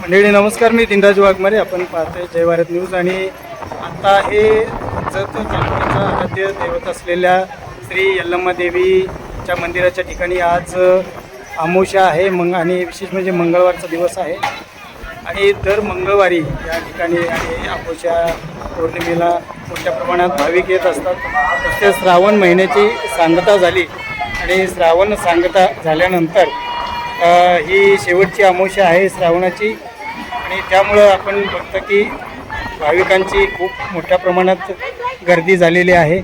मंडळी नमस्कार. मी दिनराज वाघमारे. आपण पाहतोय जय भारत न्यूज. आणि आता हे जत तालुक्याचा आराध्य दैवत असलेल्या श्री यल्लम्मा देवीच्या मंदिराच्या ठिकाणी आज आमोशा आहे. मंग आणि विशेष म्हणजे मंगळवारचा दिवस आहे. आणि दर मंगळवारी या ठिकाणी आणि आमोशा पौर्णिमेला मोठ्या प्रमाणात भाविक येत असतात. तसेच श्रावण महिन्याची सांगता झाली. आणि श्रावण सांगता झाल्यानंतर ही शेवटची अमावस्या आहे श्रावणाची. आणि त्यामुळं आपण बघतो की भाविकांची खूप मोठ्या प्रमाणात गर्दी झालेली आहे.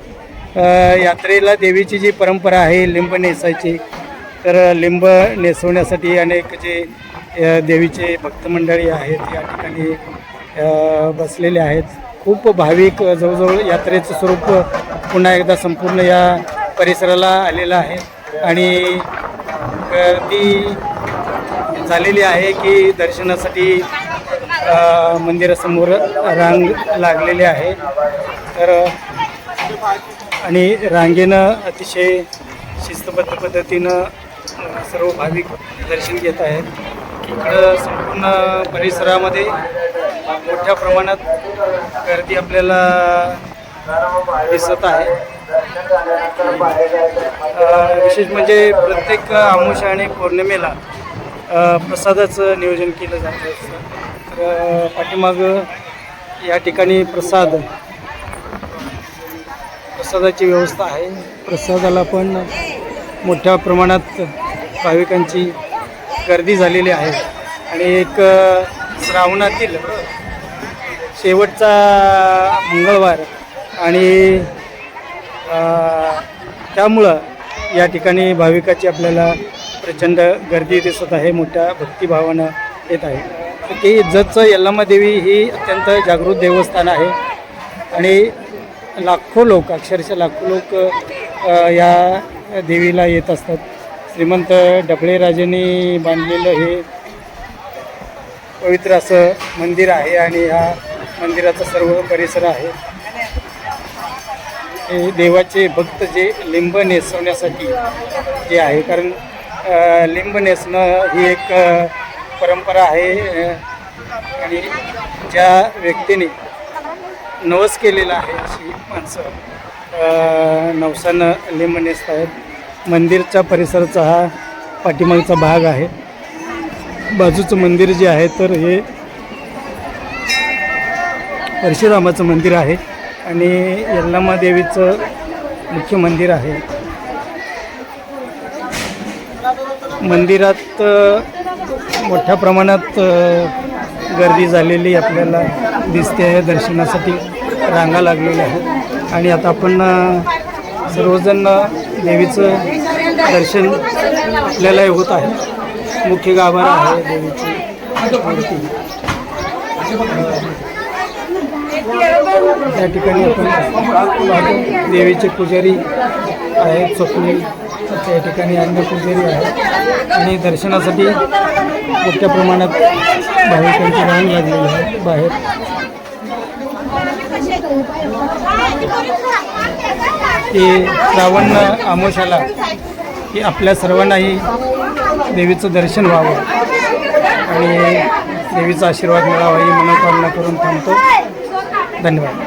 यात्रेला देवीची जी परंपरा आहे लिंब नेसायची तर लिंब नेसवण्यासाठी अनेक जे देवीचे भक्तमंडळी आहेत या ठिकाणी बसलेले आहेत. खूप भाविक जवळजवळ यात्रेचं स्वरूप पुन्हा एकदा संपूर्ण या परिसराला आलेलं आहे. आणि गर्दी झालेली आहे की दर्शनासाठी मंदिरासमोर रांग लागलेली आहे. तर आणि रांगेनं अतिशय शिस्तबद्ध पद्धतीनं सर्व भाविक दर्शन घेत आहेत. इकडं संपूर्ण परिसरामध्ये मोठ्या प्रमाणात गर्दी आपल्याला दिसत आहे. विशेष म्हणजे प्रत्येक आमुष आणि पौर्णिमेला प्रसादाचं नियोजन केलं जातं असतं. तर पाठीमागं या ठिकाणी प्रसाद प्रसादाची व्यवस्था आहे. प्रसादाला पण मोठ्या प्रमाणात भाविकांची गर्दी झालेली आहे. आणि एक श्रावणातील शेवटचा मंगळवार आणि त्यामुळं या ठिकाणी भाविकाची आपल्याला प्रचंड गर्दी दिसत आहे मोठ्या भक्तिभावानं येत आहे. की जतचं यल्लामा देवी ही अत्यंत जागृत देवस्थान आहे आणि लाखो लोक अक्षरशः लाखो लोक या देवीला येत असतात. श्रीमंत डबळेराजेंनी बांधलेलं हे पवित्र असं मंदिर आहे आणि ह्या मंदिराचा सर्व परिसर आहे. हे देवाचे भक्त जे लिंब नेसवण्यासाठी जे आहे कारण लिंब नेसणं ही एक परंपरा आहे आणि ज्या व्यक्तीने नवस केलेला आहे अशी माणसं नवसानं लिंब नेसत आहेत मंदिरच्या परिसरचा हा पाठीमागचा भाग आहे. बाजूचं मंदिर जे आहे तर हे परशुरामाचं मंदिर आहे. आणि यल्लामा देवीचं मुख्य मंदिर आहे. मंदिरात मोठ्या प्रमाणात गर्दी झालेली आपल्याला दिसते आहे. दर्शनासाठी रांगा लागलेल्या आहेत. आणि आता आपण सर्वजण देवीचं दर्शन आपल्याला होत आहे. मुख्य गाभारा आहे देवीची. मूर्ती या ठिकाणी आपण देवीचे पुजारी आहेत स्वप्नील त्या ठिकाणी अन्य पुजारी आहेत आणि दर्शनासाठी मोठ्या प्रमाणात भाविकांची रांग लागलेली आहे. बाहेर. की श्रावण आमोशाला की आपल्या सर्वांनाही देवीचं दर्शन व्हावं. आणि देवीचा आशीर्वाद मिळावा ही मनोकामना करून थांबतो. धन्यवाद.